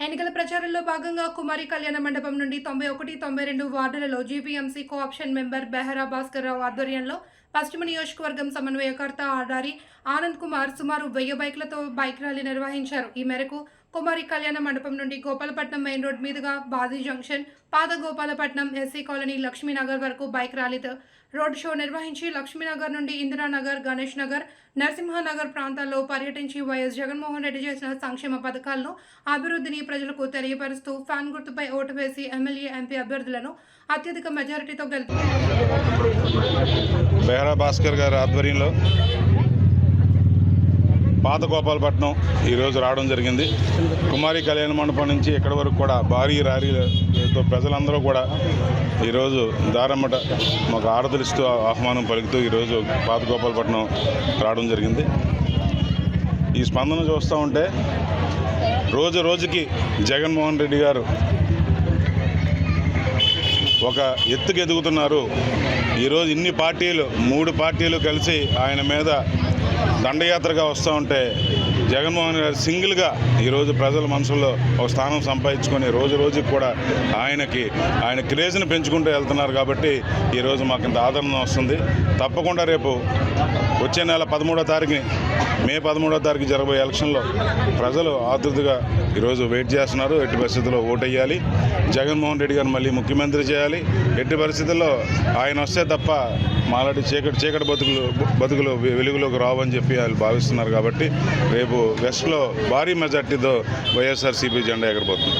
ఎన్నికల ప్రచారంలో భాగంగా కుమారి కళ్యాణ మండపం నుండి తొంభై ఒకటి తొంభై రెండు వార్డులలో GPMC co-option member Behara Bhaskar Rao ఆధ్వర్యంలో పశ్చిమ నియోజకవర్గం సమన్వయకర్త ఆడారి ఆనంద్ కుమార్ సుమారు వెయ్యి బైక్లతో బైక్ ర్యాలీ నిర్వహించారు. ఈ మేరకు కుమారి కళ్యాణ మండపం నుండి గోపాలపట్నం మెయిన్ రోడ్ మీదుగా బాదీ జంక్షన్ పాత గోపాలపట్నం ఎస్సీ కాలనీ లక్ష్మీనగర్ వరకు బైక్ ర్యాలీతో రోడ్ షో నిర్వహించి లక్ష్మీనగర్ నుండి ఇందిరానగర్ గణేష్ నగర్ నరసింహనగర్ ప్రాంతాల్లో పర్యటించి వైఎస్ జగన్మోహన్ రెడ్డి చేసిన సంక్షేమ పథకాలను అభివృద్ధిని ప్రజలకు తెలియపరుస్తూ ఫ్యాన్ గుర్తుపై ఓటు వేసి ఎమ్మెల్యే ఎంపీ అభ్యర్థులను అత్యధిక మెజారిటీతో గెలుపు భాస్కర్ గారి ఆధ్వర్యంలో పాత గోపాలపట్నం ఈరోజు రావడం జరిగింది. కుమారి కళ్యాణ మండపం నుంచి ఇక్కడి వరకు కూడా భారీ ర్యాలీతో ప్రజలందరూ కూడా ఈరోజు దారమ్మట మాకు ఆరదలిస్తూ ఆహ్వానం పలుకుతూ ఈరోజు పాత గోపాలపట్నం రావడం జరిగింది. ఈ స్పందన చూస్తూ ఉంటే రోజు రోజుకి జగన్మోహన్ రెడ్డి గారు ఒక ఎత్తుకు ఎదుగుతున్నారు. ఈరోజు ఇన్ని పార్టీలు మూడు పార్టీలు కలిసి ఆయన మీద దండయాత్రగా వస్తూ ఉంటే జగన్మోహన్ గారు సింగిల్గా ఈరోజు ప్రజల మనసుల్లో ఒక స్థానం సంపాదించుకొని రోజు రోజుకి కూడా ఆయనకి ఆయన క్రేజ్ని పెంచుకుంటూ వెళ్తున్నారు కాబట్టి ఈరోజు మాకు ఇంత ఆదరణ వస్తుంది. తప్పకుండా రేపు వచ్చే నెల పదమూడో తారీఖుని మే పదమూడో తారీఖు జరగబోయే ఎలక్షన్లో ప్రజలు ఆతృతగా ఈరోజు వెయిట్ చేస్తున్నారు. ఎట్టి పరిస్థితుల్లో ఓటేయాలి. జగన్మోహన్ రెడ్డి గారిని మళ్ళీ ముఖ్యమంత్రి చేయాలి. ఎట్టి పరిస్థితుల్లో ఆయన వస్తే తప్ప మాలాంటి చీకటి చీకటి బతుకులు బతుకులు వెలుగులోకి రావని చెప్పి వాళ్ళు భావిస్తున్నారు కాబట్టి రేపు వెస్ట్లో భారీ మెజార్టీతో వైఎస్ఆర్సీపీ జెండా ఎగరబోతుంది.